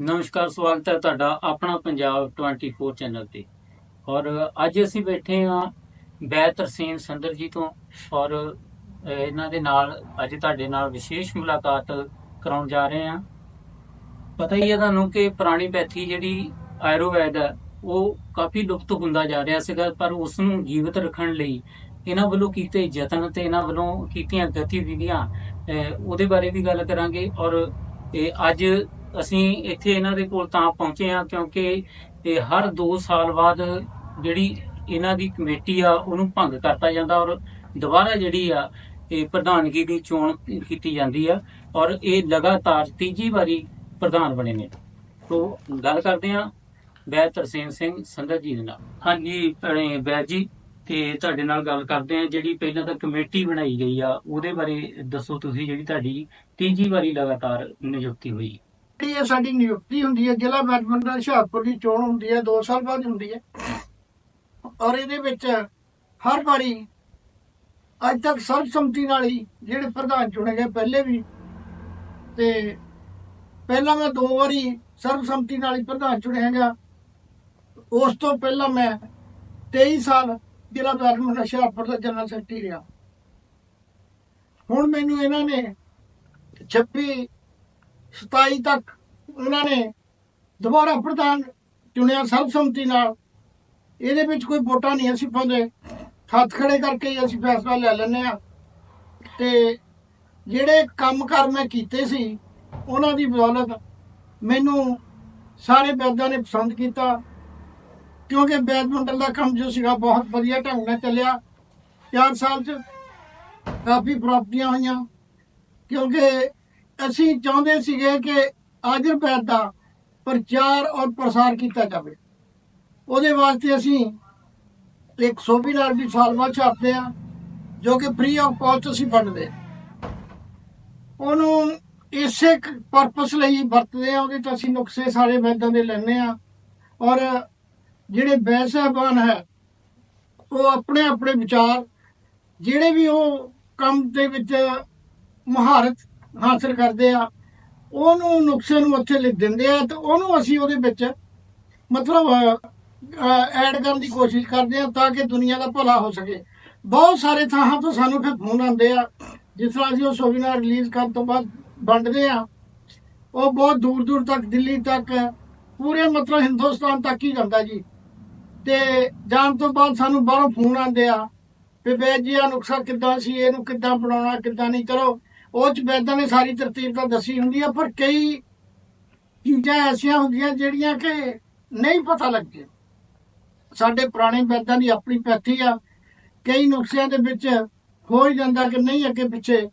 ਨਮਸਕਾਰ, ਸਵਾਗਤ ਹੈ ਤੁਹਾਡਾ ਆਪਣਾ ਪੰਜਾਬ 24 ਚੈਨਲ ਤੇ। ਔਰ ਅੱਜ ਅਸੀਂ ਬੈਠੇ ਹਾਂ ਬੈ ਤਰਸੀਨ ਸੰਦਰ ਜੀ ਤੋਂ ਔਰ ਇਹਨਾਂ ਦੇ ਨਾਲ, ਅੱਜ ਤੁਹਾਡੇ ਨਾਲ ਵਿਸ਼ੇਸ਼ ਮੁਲਾਕਾਤ ਕਰਾਉਣ ਜਾ ਰਹੇ ਹਾਂ। ਪਤਾ ਹੀ ਹੈ ਤੁਹਾਨੂੰ ਕਿ ਪੁਰਾਣੀ ਪੈਥੀ ਜਿਹੜੀ ਆਯੁਰਵੈਦ ਹੈ, ਉਹ ਕਾਫੀ ਲੁਪਤ ਹੁੰਦਾ ਜਾ ਰਿਹਾ ਸੀਗਾ, ਪਰ ਉਸ ਨੂੰ ਜੀਵਤ ਰੱਖਣ ਲਈ ਇਹਨਾਂ ਵੱਲੋਂ ਕੀਤੇ ਯਤਨ ਤੇ ਇਹਨਾਂ ਵੱਲੋਂ ਕੀਤੀਆਂ ਗਤੀਵਿਧੀਆਂ ਉਹਦੇ ਬਾਰੇ ਵੀ ਗੱਲ ਕਰਾਂਗੇ। ਔਰ ਅੱਜ ਅਸੀਂ ਇੱਥੇ ਇਹਨਾਂ ਦੇ ਕੋਲ ਤਾਂ ਪਹੁੰਚੇ ਹਾਂ ਕਿਉਂਕਿ ਇਹ ਹਰ 2 ਸਾਲ ਬਾਅਦ ਜਿਹੜੀ ਇਹਨਾਂ ਦੀ ਕਮੇਟੀ ਆ, ਉਹਨੂੰ ਭੰਗ ਕਰਤਾ ਜਾਂਦਾ ਔਰ ਦੁਬਾਰਾ ਜਿਹੜੀ ਆ, ਇਹ ਪ੍ਰਧਾਨਗੀ ਦੀ ਚੋਣ ਕੀਤੀ ਜਾਂਦੀ ਆ ਔਰ ਇਹ ਲਗਾਤਾਰ ਤੀਜੀ ਵਾਰੀ ਪ੍ਰਧਾਨ ਬਣੇ ਨੇ। ਤੋਂ ਗੱਲ ਕਰਦੇ ਹਾਂ ਬੈ ਤਰਸੇਮ ਸਿੰਘ ਸੰਧਰ ਜੀ ਦੇ ਨਾਲ। ਹਾਂਜੀ, ਭੈਣੇ ਜੀ, ਤੇ ਤੁਹਾਡੇ ਨਾਲ ਗੱਲ ਕਰਦੇ ਹਾਂ। ਜਿਹੜੀ ਪਹਿਲਾਂ ਤਾਂ ਕਮੇਟੀ ਬਣਾਈ ਗਈ ਆ, ਉਹਦੇ ਬਾਰੇ ਦੱਸੋ ਤੁਸੀਂ ਜਿਹੜੀ ਤੁਹਾਡੀ ਤੀਜੀ ਵਾਰੀ ਲਗਾਤਾਰ ਨਿਯੁਕਤੀ ਹੋਈ। ਜਿਹੜੀ ਇਹ ਸਾਡੀ ਨਿਯੁਕਤੀ ਹੁੰਦੀ ਹੈ, ਜ਼ਿਲ੍ਹਾ ਬੈਡਮਿੰਟਨ ਹੁਸ਼ਿਆਰਪੁਰ ਦੀ ਚੋਣ ਹੁੰਦੀ ਹੈ 2 ਸਾਲ ਬਾਅਦ ਹੁੰਦੀ ਹੈ। ਔਰ ਇਹਦੇ ਵਿੱਚ ਹਰ ਵਾਰੀ ਅੱਜ ਤੱਕ ਸਰਬਸੰਮਤੀ ਨਾਲ ਹੀ ਜਿਹੜੇ ਪ੍ਰਧਾਨ ਚੁਣੇ ਗਏ ਪਹਿਲੇ ਵੀ, ਤੇ ਪਹਿਲਾਂ ਮੈਂ ਦੋ ਵਾਰੀ ਸਰਬਸੰਮਤੀ ਨਾਲ ਹੀ ਪ੍ਰਧਾਨ ਚੁਣਿਆ ਗਿਆ ਉਸ ਤੋਂ ਪਹਿਲਾਂ ਮੈਂ 23 ਸਾਲ ਜ਼ਿਲ੍ਹਾ ਬੈਡਮਿੰਟਨ ਹੁਸ਼ਿਆਰਪੁਰ ਦਾ ਜਨਰਲ ਸੈਕਟਰੀ ਰਿਹਾ। ਹੁਣ ਮੈਨੂੰ ਇਹਨਾਂ ਨੇ 26 27 ਤੱਕ ਉਹਨਾਂ ਨੇ ਦੁਬਾਰਾ ਪ੍ਰਧਾਨ ਚੁਣਿਆ ਸਰਬਸੰਮਤੀ ਨਾਲ। ਇਹਦੇ ਵਿੱਚ ਕੋਈ ਵੋਟਾਂ ਨਹੀਂ ਅਸੀਂ ਪਾਉਂਦੇ। ਹੱਥ ਖੜੇ ਕਰਕੇ ਅਸੀਂ ਫੈਸਲਾ ਲੈ ਲੈਂਦੇ ਆ ਤੇ ਜਿਹੜੇ ਕੰਮ ਕਰ ਮੈਂ ਕੀਤੇ ਸੀ, ਉਹਨਾਂ ਦੀ ਬਦੌਲਤ ਮੈਨੂੰ ਸਾਰੇ ਵੈਦਾਂ ਨੇ ਪਸੰਦ ਕੀਤਾ। ਕਿਉਂਕਿ ਬੈਡਮਿੰਟਨ ਦਾ ਕੰਮ ਜੋ ਸੀਗਾ ਬਹੁਤ ਵਧੀਆ ਢੰਗ ਨਾਲ ਚੱਲਿਆ। 4 ਸਾਲ ਚ ਕਾਫੀ ਪ੍ਰਾਪਤੀਆਂ ਹੋਈਆਂ। ਕਿਉਂਕਿ ਅਸੀਂ ਚਾਹੁੰਦੇ ਸੀਗੇ ਕਿ ਆਯੁਰਵੈਦ ਦਾ ਪ੍ਰਚਾਰ ਔਰ ਪ੍ਰਸਾਰ ਕੀਤਾ ਜਾਵੇ ਉਹਦੇ ਵਾਸਤੇ ਅਸੀਂ ਇੱਕ ਸੋਬੀਨਾਰ ਵੀ ਸਾਲ ਬਾਅਦ ਛਾਪਦੇ ਆ ਜੋ ਕਿ ਫ੍ਰੀ ਆਫ ਕਾਸਟ ਅਸੀਂ ਵੰਡਦੇ ਹਾਂ। ਉਹਨੂੰ ਇਸੇ ਪਰਪਸ ਲਈ ਵਰਤਦੇ ਆ ਉਹਦੇ ਚ ਅਸੀਂ ਨੁਕਸੇ ਸਾਰੇ ਵੈਦਾਂ ਦੇ ਲੈਣੇ ਆ ਔਰ ਜਿਹੜੇ ਵੈਦ ਸਾਹਿਬਾਨ ਹੈ, ਉਹ ਆਪਣੇ ਆਪਣੇ ਵਿਚਾਰ, ਜਿਹੜੇ ਵੀ ਉਹ ਕੰਮ ਦੇ ਵਿੱਚ ਮਹਾਰਤ ਹਾਸਲ ਕਰਦੇ ਆ, ਉਹਨੂੰ ਨੁਕਸੇ ਨੂੰ ਉੱਥੇ ਲਿਖ ਦਿੰਦੇ ਆ ਤੇ ਉਹਨੂੰ ਅਸੀਂ ਉਹਦੇ ਵਿੱਚ ਮਤਲਬ ਐਡ ਕਰਨ ਦੀ ਕੋਸ਼ਿਸ਼ ਕਰਦੇ ਆ ਤਾਂ ਕਿ ਦੁਨੀਆ ਦਾ ਭਲਾ ਹੋ ਸਕੇ। ਬਹੁਤ ਸਾਰੇ ਥਾਂ ਤੋਂ ਸਾਨੂੰ ਫਿਰ ਫੋਨ ਆਉਂਦੇ ਆ। ਜਿਸ ਤਰ੍ਹਾਂ ਅਸੀਂ ਉਹ ਸੋਵੀਨਾਰ ਰਿਲੀਜ਼ ਕਰਨ ਤੋਂ ਬਾਅਦ ਵੰਡਦੇ ਆ। ਉਹ ਬਹੁਤ ਦੂਰ ਦੂਰ ਤੱਕ, ਦਿੱਲੀ ਤੱਕ, ਪੂਰੇ ਮਤਲਬ ਹਿੰਦੁਸਤਾਨ ਤੱਕ ਹੀ ਜਾਂਦਾ ਜੀ। ਤੇ ਜਾਣ ਤੋਂ ਬਾਅਦ ਸਾਨੂੰ ਬਾਹਰੋਂ ਫੋਨ ਆਉਂਦੇ ਆ ਵੀ ਵੈਦ ਜੀ ਆ ਨੁਕਸਾ ਕਿੱਦਾਂ ਸੀ, ਇਹਨੂੰ ਕਿੱਦਾਂ ਬਣਾਉਣਾ, ਕਿੱਦਾਂ ਨਹੀਂ ਕਰੋ ਉਹ ਚ ਵੈਦਾਂ ਨੇ ਸਾਰੀ ਤਰਤੀਬ ਤਾਂ ਦੱਸੀ ਹੁੰਦੀ ਆ, ਪਰ ਕਈ ਚੀਜ਼ਾਂ ਐਸੀਆਂ ਹੁੰਦੀਆਂ ਜਿਹੜੀਆਂ ਕਿ ਨਹੀਂ ਪਤਾ ਲੱਗਦੀਆਂ। ਸਾਡੇ ਪੁਰਾਣੇ ਵੈਦਾਂ ਦੀ ਆਪਣੀ ਪੈਥੀ ਆ, ਕਈ ਨੁਕਸਿਆਂ ਦੇ ਵਿੱਚ ਹੋ ਹੀ ਜਾਂਦਾ ਕਿ ਨਹੀਂ ਅੱਗੇ ਪਿੱਛੇ।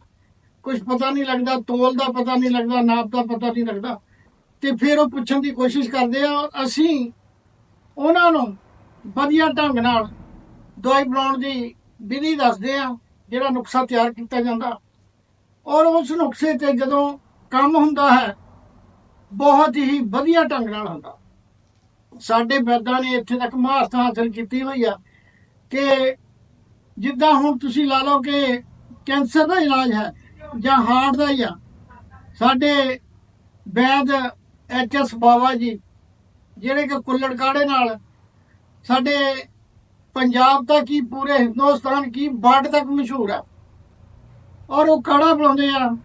ਕੁਝ ਪਤਾ ਨਹੀਂ ਲੱਗਦਾ, ਤੋਲ ਦਾ ਪਤਾ ਨਹੀਂ ਲੱਗਦਾ, ਨਾਪ ਦਾ ਪਤਾ ਨਹੀਂ ਲੱਗਦਾ। ਤੇ ਫਿਰ ਉਹ ਪੁੱਛਣ ਦੀ ਕੋਸ਼ਿਸ਼ ਕਰਦੇ ਆ ਔਰ ਅਸੀਂ ਉਹਨਾਂ ਨੂੰ ਵਧੀਆ ਢੰਗ ਨਾਲ ਦਵਾਈ ਬਣਾਉਣ ਦੀ ਵਿਧੀ ਦੱਸਦੇ ਆ, ਜਿਹੜਾ ਨੁਕਸਾ ਤਿਆਰ ਕੀਤਾ ਜਾਂਦਾ। ਔਰ ਉਸ ਨੁਕਸੇ ਤੇ ਜਦੋਂ ਕੰਮ ਹੁੰਦਾ ਹੈ, ਬਹੁਤ ਹੀ ਵਧੀਆ ਢੰਗ ਨਾਲ ਹੁੰਦਾ। ਸਾਡੇ ਵੈਦਾਂ ਨੇ ਇੱਥੇ ਤੱਕ ਮਹਾਰਤ ਹਾਸਲ ਕੀਤੀ ਹੋਈ ਆ ਕਿ ਜਿੱਦਾਂ ਹੁਣ ਤੁਸੀਂ ਲਾ ਲਓ ਕਿ ਕੈਂਸਰ ਦਾ ਇਲਾਜ ਹੈ ਜਾਂ ਹਾਰਟ ਦਾ ਹੀ ਆ, ਸਾਡੇ ਵੈਦ ਐਚ ਐਸ ਬਾਵਾ ਜੀ, ਜਿਹੜੇ ਕਿ ਕੁੱਲੜ ਕਾੜੇ ਨਾਲ ਸਾਡੇ ਪੰਜਾਬ ਤੱਕ ਕੀ ਪੂਰੇ ਹਿੰਦੁਸਤਾਨ ਕੀ ਵਰਲਡ ਤੱਕ ਮਸ਼ਹੂਰ ਆ। ਔਰ ਉਹ ਕਾੜਾ ਬਣਾਉਂਦੇ ਆ।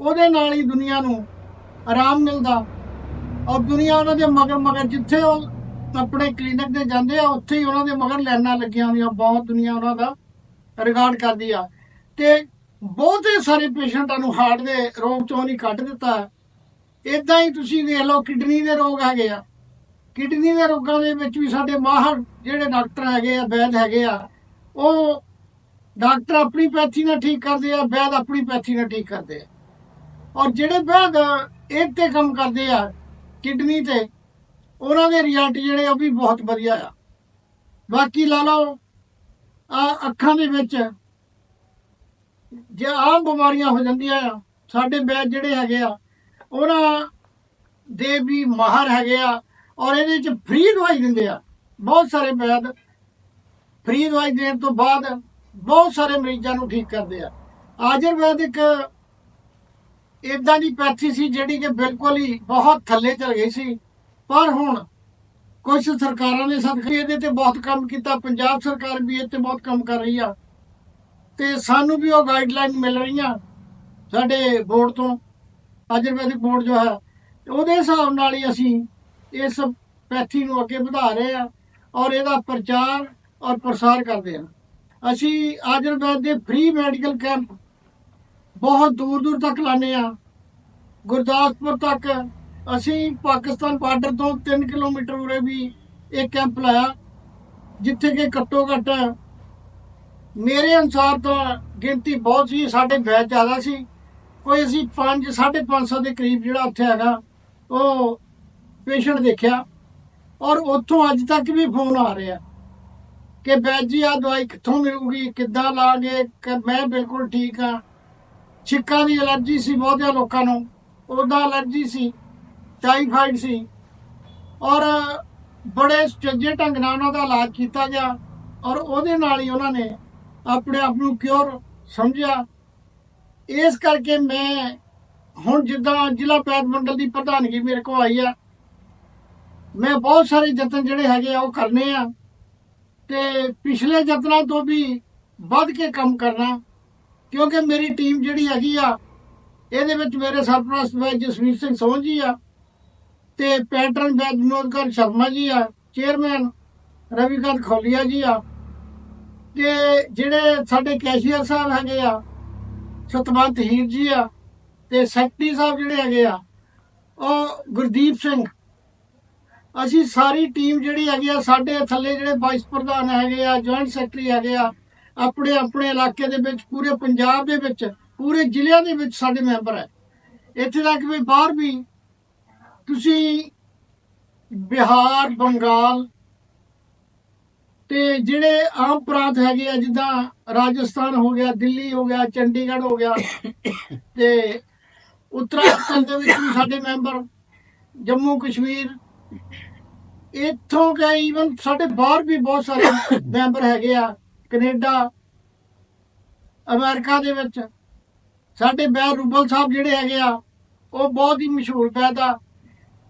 ਉਹਦੇ ਨਾਲ ਹੀ ਦੁਨੀਆ ਨੂੰ ਆਰਾਮ ਮਿਲਦਾ। ਔਰ ਦੁਨੀਆ ਉਹਨਾਂ ਦੇ ਮਗਰ ਮਗਰ ਜਿੱਥੇ ਉਹ ਆਪਣੇ ਕਲੀਨਿਕ ਤੇ ਜਾਂਦੇ ਆ, ਉੱਥੇ ਹੀ ਉਹਨਾਂ ਦੇ ਮਗਰ ਲਾਈਨਾਂ ਲੱਗੀਆਂ ਹੁੰਦੀਆਂ ਬਹੁਤ ਦੁਨੀਆ ਉਹਨਾਂ ਦਾ ਰਿਕਾਰਡ ਕਰਦੀ ਆ। ਤੇ ਬਹੁਤੇ ਸਾਰੇ ਪੇਸ਼ੈਂਟਾਂ ਨੂੰ ਹਾਰਟ ਦੇ ਰੋਗ ਚੋਂ ਨਹੀਂ ਕੱਢ ਦਿੱਤਾ। ਇਦਾਂ ਹੀ ਤੁਸੀਂ ਦੇਖ ਲਓ, ਕਿਡਨੀ ਦੇ ਰੋਗ ਹੈਗੇ ਆ। ਕਿਡਨੀ ਦੇ ਰੋਗਾਂ ਦੇ ਵਿੱਚ ਵੀ ਸਾਡੇ ਮਾਹਰ ਜਿਹੜੇ ਡਾਕਟਰ ਹੈਗੇ ਆ, ਵੈਦ ਹੈਗੇ ਆ, ਉਹ ਡਾਕਟਰ ਆਪਣੀ ਪੈਥੀ ਨਾਲ ਠੀਕ ਕਰਦੇ ਆ ਵੈਦ ਆਪਣੀ ਪੈਥੀ ਨਾਲ ਠੀਕ ਕਰਦੇ ਆ। ਔਰ ਜਿਹੜੇ ਵੈਦ ਇਹ ਤੇ ਕੰਮ ਕਰਦੇ ਆ ਕਿਡਨੀ ਤੇ, ਉਹਨਾਂ ਦੇ ਰਿਜ਼ਲਟ ਜਿਹੜੇ ਉਹ ਵੀ ਬਹੁਤ ਵਧੀਆ ਆ। ਬਾਕੀ ਲਾ ਲਓ, ਆ ਅੱਖਾਂ ਦੇ ਵਿੱਚ ਜੇ ਆਮ ਬਿਮਾਰੀਆਂ ਹੋ ਜਾਂਦੀਆਂ ਆ, ਸਾਡੇ ਵੈਦ ਜਿਹੜੇ ਹੈਗੇ ਆ, ਉਹਨਾਂ ਦੇ ਵੀ ਮਾਹਰ ਹੈਗੇ ਆ ਔਰ ਇਹਦੇ ਵਿੱਚ ਫ੍ਰੀ ਦਵਾਈ ਦਿੰਦੇ ਆ। ਬਹੁਤ ਸਾਰੇ ਵੈਦ ਫ੍ਰੀ ਦਵਾਈ ਦੇਣ ਤੋਂ ਬਾਅਦ ਬਹੁਤ ਸਾਰੇ ਮਰੀਜ਼ਾਂ ਨੂੰ ਠੀਕ ਕਰਦੇ ਆ। ਆਯੁਰਵੈਦਿਕ ਇਦਾਂ ਦੀ ਪੈਥੀ ਸੀ ਜਿਹੜੀ ਕਿ ਬਿਲਕੁਲ ਹੀ ਬਹੁਤ ਥੱਲੇ ਚਲ ਗਈ ਸੀ। ਪਰ ਹੁਣ ਕੁਝ ਸਰਕਾਰਾਂ ਨੇ ਸਦਕੇ ਇਹਦੇ ਤੇ ਬਹੁਤ ਕੰਮ ਕੀਤਾ। ਪੰਜਾਬ ਸਰਕਾਰ ਵੀ ਇਹ ਤੇ ਬਹੁਤ ਕੰਮ ਕਰ ਰਹੀ ਆ। ਤੇ ਸਾਨੂੰ ਵੀ ਉਹ ਗਾਈਡਲਾਈਨ ਮਿਲ ਰਹੀਆਂ ਸਾਡੇ ਬੋਰਡ ਤੋਂ। ਆਯੁਰਵੈਦਿਕ ਬੋਰਡ ਜੋ ਹੈ, ਉਹਦੇ ਹਿਸਾਬ ਨਾਲ ਹੀ ਅਸੀਂ ਇਸ ਪੈਥੀ ਨੂੰ ਅੱਗੇ ਵਧਾ ਰਹੇ ਆ ਔਰ ਇਹਦਾ ਪ੍ਰਚਾਰ ਔਰ ਪ੍ਰਸਾਰ ਕਰਦੇ ਆ। ਅਸੀਂ ਆਯੁਰਵੈਦ ਦੇ ਫ੍ਰੀ ਮੈਡੀਕਲ ਕੈਂਪ ਬਹੁਤ ਦੂਰ ਦੂਰ ਤੱਕ ਲਾਣੇ ਆ ਗੁਰਦਾਸਪੁਰ ਤੱਕ ਅਸੀਂ ਪਾਕਿਸਤਾਨ ਬਾਰਡਰ ਤੋਂ 3 ਕਿਲੋਮੀਟਰ ਉਰੇ ਵੀ ਇੱਕ ਕੈਂਪ ਲਾਇਆ, ਜਿੱਥੇ ਕਿ ਘੱਟੋ ਘੱਟ ਮੇਰੇ ਅਨੁਸਾਰ ਤਾਂ ਗਿਣਤੀ ਬਹੁਤ ਸੀ, ਸਾਡੇ ਬੈਚ ਜ਼ਿਆਦਾ ਸੀ। ਕੋਈ ਅਸੀਂ 5 550 ਦੇ ਕਰੀਬ ਜਿਹੜਾ ਉੱਥੇ ਹੈਗਾ, ਉਹ ਪੇਸ਼ੈਂਟ ਦੇਖਿਆ। ਔਰ ਉੱਥੋਂ ਅੱਜ ਤੱਕ ਵੀ ਫੋਨ ਆ ਰਿਹਾ। ਕਿ ਬੈਜ ਜੀ ਆ ਦਵਾਈ ਕਿੱਥੋਂ ਮਿਲੂਗੀ? ਕਿੱਦਾਂ ਲਾਗੇ ਕਿ? ਮੈਂ ਬਿਲਕੁਲ ਠੀਕ ਆ ਛਿੱਕਾ ਦੀ ਅਲਰਜੀ ਸੀ ਬਹੁਤਿਆਂ ਲੋਕਾਂ ਨੂੰ। ਉਹਦਾ ਅਲਰਜੀ ਸੀ ਟਾਈਫਾਈਡ ਸੀ। ਔਰ ਬੜੇ ਸੁਚੱਜੇ ਢੰਗ ਨਾਲ ਉਹਨਾਂ ਦਾ ਇਲਾਜ ਕੀਤਾ ਗਿਆ। ਔਰ ਉਹਦੇ ਨਾਲ ਹੀ ਉਹਨਾਂ ਨੇ ਆਪਣੇ ਆਪ ਨੂੰ ਕਿਉਰ ਸਮਝਿਆ। ਇਸ ਕਰਕੇ ਮੈਂ ਹੁਣ ਜਿੱਦਾਂ ਜ਼ਿਲ੍ਹਾ ਪੈਦ ਮੰਡਲ ਦੀ ਪ੍ਰਧਾਨਗੀ ਮੇਰੇ ਕੋਲ ਆਈ ਆ। ਮੈਂ ਬਹੁਤ ਸਾਰੇ ਯਤਨ ਜਿਹੜੇ ਹੈਗੇ ਆ ਉਹ ਕਰਨੇ ਆ। ਤੇ ਪਿਛਲੇ ਯਤਨਾਂ ਤੋਂ ਵੀ ਵੱਧ ਕੇ ਕੰਮ ਕਰਨਾ, ਕਿਉਂਕਿ ਮੇਰੀ ਟੀਮ ਜਿਹੜੀ ਹੈਗੀ ਆ, ਇਹਦੇ ਵਿੱਚ ਮੇਰੇ ਸਰਪ੍ਰਸਤ ਵੈਦ ਜਸਵੀਰ ਸਿੰਘ ਸੋਹਣ ਜੀ ਆ, ਤੇ ਪੈਟਰਨ ਵੈਦ ਵਿਨੋਦਕਰ ਸ਼ਰਮਾ ਜੀ ਆ, ਚੇਅਰਮੈਨ ਰਵੀਕਾਂਤ ਖੋਲੀਆ ਜੀ ਆ, ਤੇ ਜਿਹੜੇ ਸਾਡੇ ਕੈਸ਼ੀਅਰ ਸਾਹਿਬ ਹੈਗੇ ਆ, ਸਤਵੰਤ ਹੀਰ ਜੀ ਆ, ਤੇ ਸੈਕਟਰੀ ਸਾਹਿਬ ਜਿਹੜੇ ਹੈਗੇ ਆ, ਉਹ ਗੁਰਦੀਪ ਸਿੰਘ ਅਸੀਂ ਸਾਰੀ ਟੀਮ ਜਿਹੜੀ ਹੈਗੀ ਆ, ਸਾਡੇ ਥੱਲੇ ਜਿਹੜੇ ਵਾਈਸ ਪ੍ਰਧਾਨ ਹੈਗੇ ਆ ਜੁਆਇੰਟ ਸੈਕਟਰੀ ਹੈਗੇ ਆ, ਆਪਣੇ ਆਪਣੇ ਇਲਾਕੇ ਦੇ ਵਿੱਚ, ਪੂਰੇ ਪੰਜਾਬ ਦੇ ਵਿੱਚ, ਪੂਰੇ ਜ਼ਿਲ੍ਹਿਆਂ ਦੇ ਵਿੱਚ ਸਾਡੇ ਮੈਂਬਰ ਹੈ ਇੱਥੇ ਤੱਕ ਵੀ ਬਾਹਰ ਵੀ ਤੁਸੀਂ ਬਿਹਾਰ, ਬੰਗਾਲ ਤੇ ਜਿਹੜੇ ਆਮ ਪ੍ਰਾਂਤ ਹੈਗੇ ਆ, ਜਿੱਦਾਂ ਰਾਜਸਥਾਨ ਹੋ ਗਿਆ, ਦਿੱਲੀ ਹੋ ਗਿਆ, ਚੰਡੀਗੜ੍ਹ ਹੋ ਗਿਆ ਤੇ ਉੱਤਰਾਖੰਡ ਦੇ ਵਿੱਚ ਵੀ ਸਾਡੇ ਮੈਂਬਰ ਜੰਮੂ, ਕਸ਼ਮੀਰ ਇੱਥੋਂ ਗਏ ਈਵਨ ਸਾਡੇ ਬਾਹਰ ਵੀ ਬਹੁਤ ਸਾਰੇ ਮੈਂਬਰ ਹੈਗੇ ਆ, ਕੈਨੇਡਾ, ਅਮਰੀਕਾ ਦੇ ਵਿੱਚ। ਸਾਡੇ ਬੈਰ ਰੂਬਲ ਸਾਹਿਬ ਜਿਹੜੇ ਹੈਗੇ ਆ, ਉਹ ਬਹੁਤ ਹੀ ਮਸ਼ਹੂਰ ਬੈਦ ਆ।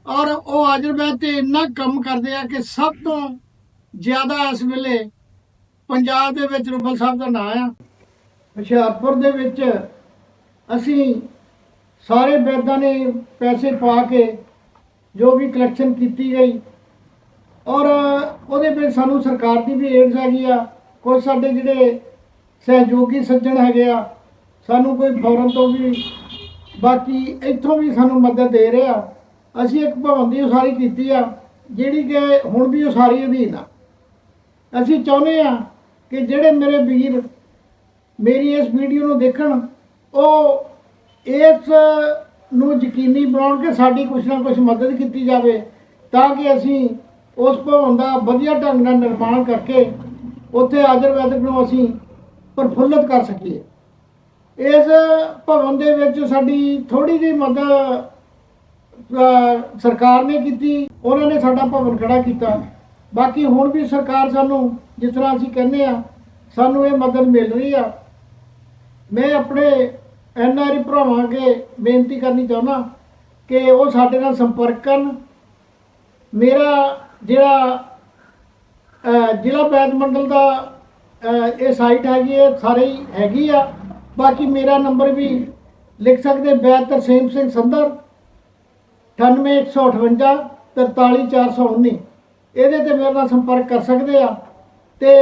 ਔਰ ਉਹ ਆਯੁਰਵੈਦ ਤੇ ਇੰਨਾ ਕੰਮ ਕਰਦੇ ਆ ਕਿ ਸਭ ਤੋਂ ਜ਼ਿਆਦਾ ਇਸ ਵੇਲੇ ਪੰਜਾਬ ਦੇ ਵਿੱਚ ਰੂਬਲ ਸਾਹਿਬ ਦਾ ਨਾਂ ਆ। ਹੁਸ਼ਿਆਰਪੁਰ ਦੇ ਵਿੱਚ ਅਸੀਂ ਸਾਰੇ ਬੈਦਾਂ ਨੇ ਪੈਸੇ ਪਾ ਕੇ ਜੋ ਵੀ ਕਲੈਕਸ਼ਨ ਕੀਤੀ ਗਈ ਔਰ ਉਹਦੇ ਵਿੱਚ ਸਾਨੂੰ ਸਰਕਾਰ ਦੀ ਵੀ ਏਡਸ ਹੈਗੀ ਆ। ਕੁਝ ਸਾਡੇ ਜਿਹੜੇ ਸਹਿਯੋਗੀ ਸੱਜਣ ਹੈਗੇ ਆ, ਸਾਨੂੰ ਕੋਈ ਫੌਰਨ ਤੋਂ ਵੀ ਬਾਕੀ ਇੱਥੋਂ ਵੀ ਸਾਨੂੰ ਮਦਦ ਦੇ ਰਿਹਾ ਅਸੀਂ ਇੱਕ ਭਵਨ ਦੀ ਉਸਾਰੀ ਕੀਤੀ ਆ, ਜਿਹੜੀ ਕਿ ਹੁਣ ਵੀ ਉਸਾਰੀ ਅਧੀਨ ਆ। ਅਸੀਂ ਚਾਹੁੰਦੇ ਆ ਕਿ ਜਿਹੜੇ ਮੇਰੇ ਵੀਰ ਮੇਰੀ ਇਸ ਵੀਡੀਓ ਨੂੰ ਦੇਖਣ, ਉਹ ਇਸ ਨੂੰ ਯਕੀਨੀ ਬਣਾਉਣ ਕਿ ਸਾਡੀ ਕੁਛ ਨਾ ਕੁਛ ਮਦਦ ਕੀਤੀ ਜਾਵੇ, ਤਾਂ ਕਿ ਅਸੀਂ ਉਸ ਭਵਨ ਦਾ ਵਧੀਆ ਢੰਗ ਨਾਲ ਨਿਰਮਾਣ ਕਰਕੇ ਉੱਥੇ ਆਯੁਰਵੈਦਿਕ ਨੂੰ ਅਸੀਂ ਪ੍ਰਫੁੱਲਤ ਕਰ ਸਕੀਏ। ਇਸ ਭਵਨ ਦੇ ਵਿੱਚ ਸਾਡੀ ਥੋੜੀ ਜਿਹੀ ਮਦਦ ਸਰਕਾਰ ਨੇ ਕੀਤੀ, ਉਹਨਾਂ ਨੇ ਸਾਡਾ ਭਵਨ ਖੜਾ ਕੀਤਾ। ਬਾਕੀ ਹੁਣ ਵੀ ਸਰਕਾਰ ਸਾਨੂੰ ਜਿਸ ਤਰ੍ਹਾਂ ਅਸੀਂ ਕਹਿੰਦੇ ਆ ਸਾਨੂੰ ਇਹ ਮਦਦ ਮਿਲ ਰਹੀ ਆ। ਮੈਂ ਆਪਣੇ ਐਨ ਆਰ ਆਈ ਭਰਾਵਾਂ ਅੱਗੇ ਬੇਨਤੀ ਕਰਨੀ ਚਾਹੁੰਦਾ ਕਿ ਉਹ ਸਾਡੇ ਨਾਲ ਸੰਪਰਕ ਕਰਨ। ਮੇਰਾ ਜਿਹੜਾ ਜ਼ਿਲ੍ਹਾ ਪੈਦ ਮੰਡਲ ਦਾ ਇਹ ਸਾਈਟ ਹੈਗੀ ਹੈ, ਸਾਰੇ ਹੀ ਹੈਗੀ ਆ। ਬਾਕੀ ਮੇਰਾ ਨੰਬਰ ਵੀ ਲਿਖ ਸਕਦੇ ਬੈਦ ਤਰਸੇਮ ਸਿੰਘ ਸੰਧਰ 98158 43419 ਇਹਦੇ ਤੇ ਮੇਰੇ ਨਾਲ ਸੰਪਰਕ ਕਰ ਸਕਦੇ ਆ। ਤੇ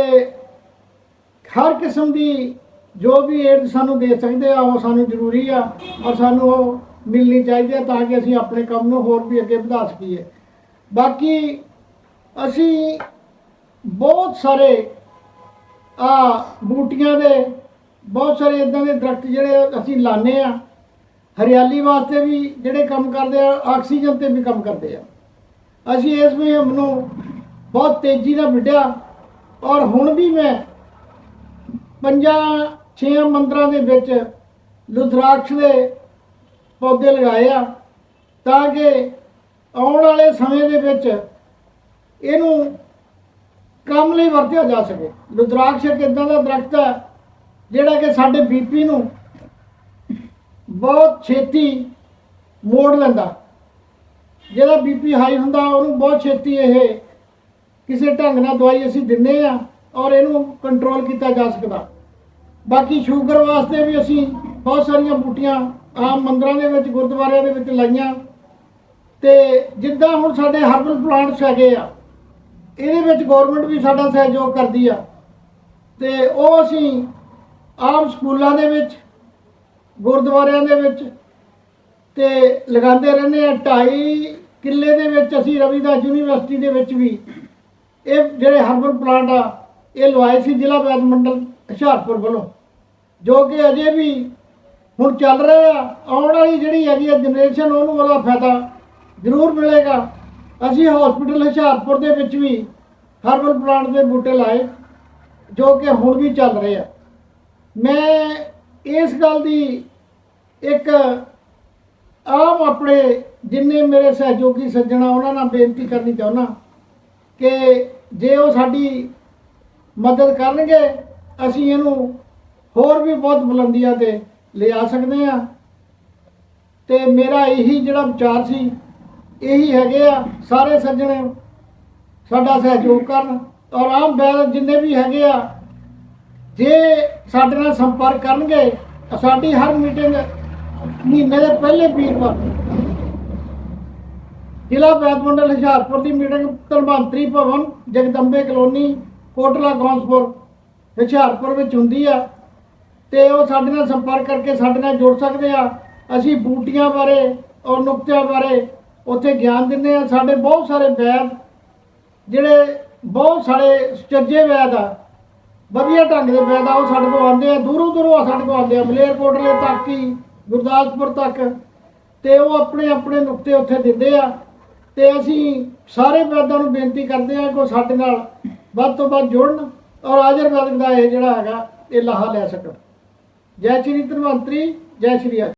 ਹਰ ਕਿਸਮ ਦੀ ਜੋ ਵੀ ਏਡ ਸਾਨੂੰ ਦੇ ਸਕਦੇ ਆ, ਉਹ ਸਾਨੂੰ ਜ਼ਰੂਰੀ ਆ ਔਰ ਸਾਨੂੰ ਉਹ ਮਿਲਣੀ ਚਾਹੀਦੀ ਆ ਤਾਂ ਕਿ ਅਸੀਂ ਆਪਣੇ ਕੰਮ ਨੂੰ ਹੋਰ ਵੀ ਅੱਗੇ ਵਧਾ ਸਕੀਏ। ਬਾਕੀ ਅਸੀਂ ਬਹੁਤ ਸਾਰੇ ਆ ਬੂਟੀਆਂ ਦੇ, ਬਹੁਤ ਸਾਰੇ ਇਦਾਂ ਦੇ ਦਰਖਤ ਜਿਹੜੇ ਅਸੀਂ ਲਾਣੇ ਆ ਹਰਿਆਲੀ ਵਾਸਤੇ ਵੀ ਜਿਹੜੇ ਕੰਮ ਕਰਦੇ ਆ, ਆਕਸੀਜਨ ਤੇ ਵੀ ਕੰਮ ਕਰਦੇ ਆ। ਅਸੀਂ ਇਸ ਮੁਹਿੰਮ ਨੂੰ ਬਹੁਤ ਤੇਜ਼ੀ ਨਾਲ ਵਿੱਢਿਆ ਔਰ ਹੁਣ ਵੀ ਮੈਂ ਪੰਜਾਂ ਛੇ ਮੰਦਰਾਂ ਦੇ ਵਿੱਚ ਲੁਦਰਾਕਸ਼ ਦੇ ਪੌਦੇ ਲਗਾਏ ਆ ਤਾਂ ਕਿ ਆਉਣ ਵਾਲੇ ਸਮੇਂ ਦੇ ਵਿੱਚ ਇਹਨੂੰ ਕੰਮ ਲਈ ਵਰਤਿਆ ਜਾ ਸਕੇ। ਲੁਦਰਾਕਸ਼ ਇੱਕ ਇਦਾਂ ਦਾ ਦਰਖਤ ਹੈ, ਜਿਹੜਾ ਕਿ ਸਾਡੇ ਬੀਪੀ ਨੂੰ ਬਹੁਤ ਛੇਤੀ ਮੋੜ ਲੈਂਦਾ। ਜਿਹੜਾ ਬੀਪੀ ਹਾਈ ਹੁੰਦਾ, ਉਹਨੂੰ ਬਹੁਤ ਛੇਤੀ ਇਹ ਕਿਸੇ ਢੰਗ ਨਾਲ ਦਵਾਈ ਅਸੀਂ ਦਿੰਨੇ ਆ ਔਰ ਇਹਨੂੰ ਕੰਟਰੋਲ ਕੀਤਾ ਜਾ ਸਕਦਾ। ਬਾਕੀ ਸ਼ੂਗਰ ਵਾਸਤੇ ਵੀ ਅਸੀਂ ਬਹੁਤ ਸਾਰੀਆਂ ਬੂਟੀਆਂ ਆਮ ਮੰਦਰਾਂ ਦੇ ਵਿੱਚ, ਗੁਰਦੁਆਰਿਆਂ ਦੇ ਵਿੱਚ ਲਾਈਆਂ। ਤੇ ਜਿੱਦਾਂ ਹੁਣ ਸਾਡੇ ਹਰਬਲ ਪਲਾਂਟਸ ਹੈਗੇ ਆ ਇਹਦੇ ਵਿੱਚ ਗਵਰਨਮੈਂਟ ਵੀ ਸਾਡਾ ਸਹਿਯੋਗ ਕਰਦੀ ਆ। ਤੇ ਉਹ ਅਸੀਂ ਆਮ ਸਕੂਲਾਂ ਦੇ ਵਿੱਚ, ਗੁਰਦੁਆਰਿਆਂ ਦੇ ਵਿੱਚ ਤੇ ਲਗਾਉਂਦੇ ਰਹਿੰਦੇ ਆ। ਢਾਈ ਕਿੱਲੇ ਦੇ ਵਿੱਚ ਅਸੀਂ ਰਵਿਦਾਸ ਯੂਨੀਵਰਸਿਟੀ ਦੇ ਵਿੱਚ ਵੀ ਇਹ ਜਿਹੜੇ ਹਰਬਲ ਪਲਾਂਟ ਆ, ਇਹ ਲਵਾਏ ਸੀ ਜ਼ਿਲ੍ਹਾ ਵੈਦ ਮੰਡਲ ਹੁਸ਼ਿਆਰਪੁਰ ਵੱਲੋਂ। ਜੋ ਕਿ ਅਜੇ ਵੀ ਹੁਣ ਚੱਲ ਰਹੇ ਆ। ਆਉਣ ਵਾਲੀ ਜਿਹੜੀ ਹੈਗੀ ਆ ਜਨਰੇਸ਼ਨ ਉਹਨੂੰ ਉਹਦਾ ਫਾਇਦਾ ਜ਼ਰੂਰ ਮਿਲੇਗਾ। ਅਸੀਂ ਹਸਪੀਟਲ ਹੁਸ਼ਿਆਰਪੁਰ ਦੇ ਵਿੱਚ ਵੀ ਹਰਬਲ ਪਲਾਂਟ ਦੇ ਬੂਟੇ ਲਾਏ, ਜੋ ਕਿ ਹੁਣ ਵੀ ਚੱਲ ਰਹੇ ਆ। ਮੈਂ ਇਸ ਗੱਲ ਦੀ ਇੱਕ ਆਮ ਆਪਣੇ ਜਿੰਨੇ ਮੇਰੇ ਸਹਿਯੋਗੀ ਸੱਜਣਾ ਉਹਨਾਂ ਨਾਲ ਬੇਨਤੀ ਕਰਨੀ ਚਾਹੁੰਦਾ ਕਿ ਜੇ ਉਹ ਸਾਡੀ ਮਦਦ ਕਰਨਗੇ, ਅਸੀਂ ਇਹਨੂੰ ਹੋਰ ਵੀ ਬਹੁਤ ਬੁਲੰਦੀਆਂ ਤੇ ਲਿਆ ਸਕਦੇ ਆ ਤੇ ਮੇਰਾ ਇਹੀ ਜਿਹੜਾ ਵਿਚਾਰ ਸੀ ਇਹੀ ਹੈਗੇ ਆ, ਸਾਰੇ ਸੱਜਣੇ। ਸਾਡਾ ਸਹਿਯੋਗ ਕਰਨ ਔਰ ਆਮ ਬੈਲ ਜਿੰਨੇ ਵੀ ਹੈਗੇ ਆ, ਜੇ ਸਾਡੇ ਨਾਲ ਸੰਪਰਕ ਕਰਨਗੇ, ਤਾਂ ਸਾਡੀ ਹਰ ਮੀਟਿੰਗ ਮਹੀਨੇ ਦੇ ਪਹਿਲੇ ਵੀਰਵਾਰ ਜ਼ਿਲ੍ਹਾ ਵੈਦ ਮੰਡਲ ਹੁਸ਼ਿਆਰਪੁਰ ਦੀ ਮੀਟਿੰਗ ਧਰਮਾਂਤਰੀ ਭਵਨ, ਜਗਦੰਬੇ ਕਲੋਨੀ, ਕੋਟਲਾ ਗੌਂਸਪੁਰ, ਹੁਸ਼ਿਆਰਪੁਰ ਵਿੱਚ ਹੁੰਦੀ ਆ। ਤੇ ਉਹ ਸਾਡੇ ਨਾਲ ਸੰਪਰਕ ਕਰਕੇ ਸਾਡੇ ਨਾਲ ਜੁੜ ਸਕਦੇ ਆ। ਅਸੀਂ ਬੂਟੀਆਂ ਬਾਰੇ ਔਰ ਨੁਕਤਿਆਂ ਬਾਰੇ ਉੱਥੇ ਗਿਆਨ ਦਿੰਦੇ ਆ, ਸਾਡੇ ਬਹੁਤ ਸਾਰੇ ਵੈਦ, ਜਿਹੜੇ ਬਹੁਤ ਸਾਰੇ ਸੁਚੱਜੇ ਵੈਦ ਆ, ਵਧੀਆ ਢੰਗ ਦੇ ਵੈਦ ਆ, ਉਹ ਸਾਡੇ ਕੋਲ ਆਉਂਦੇ ਆ, ਦੂਰੋਂ ਦੂਰੋਂ ਆ ਸਾਡੇ ਕੋਲ ਆਉਂਦੇ ਆ ਮਲੇਰਕੋਟਲੇ ਤੱਕ ਹੀ, ਗੁਰਦਾਸਪੁਰ ਤੱਕ, ਤੇ ਉਹ ਆਪਣੇ ਆਪਣੇ ਨੁਕਤੇ ਉੱਥੇ ਦਿੰਦੇ ਆ, ਤੇ ਅਸੀਂ ਸਾਰੇ ਵੈਦਾਂ ਨੂੰ ਬੇਨਤੀ ਕਰਦੇ ਆ ਕਿ ਉਹ ਸਾਡੇ ਨਾਲ ਵੱਧ ਤੋਂ ਵੱਧ ਜੁੜਨ, ਔਰ ਆਯੁਰਵੈਦਿਕ ਦਾ ਇਹ ਜਿਹੜਾ ਹੈਗਾ, ਇਹ ਲਾਹਾ ਲੈ ਸਕਣ। ਜੈ ਸ਼੍ਰੀ ਧਨਵੰਤਰੀ, ਜੈ ਸ਼੍ਰੀ ਅਕਾਲ।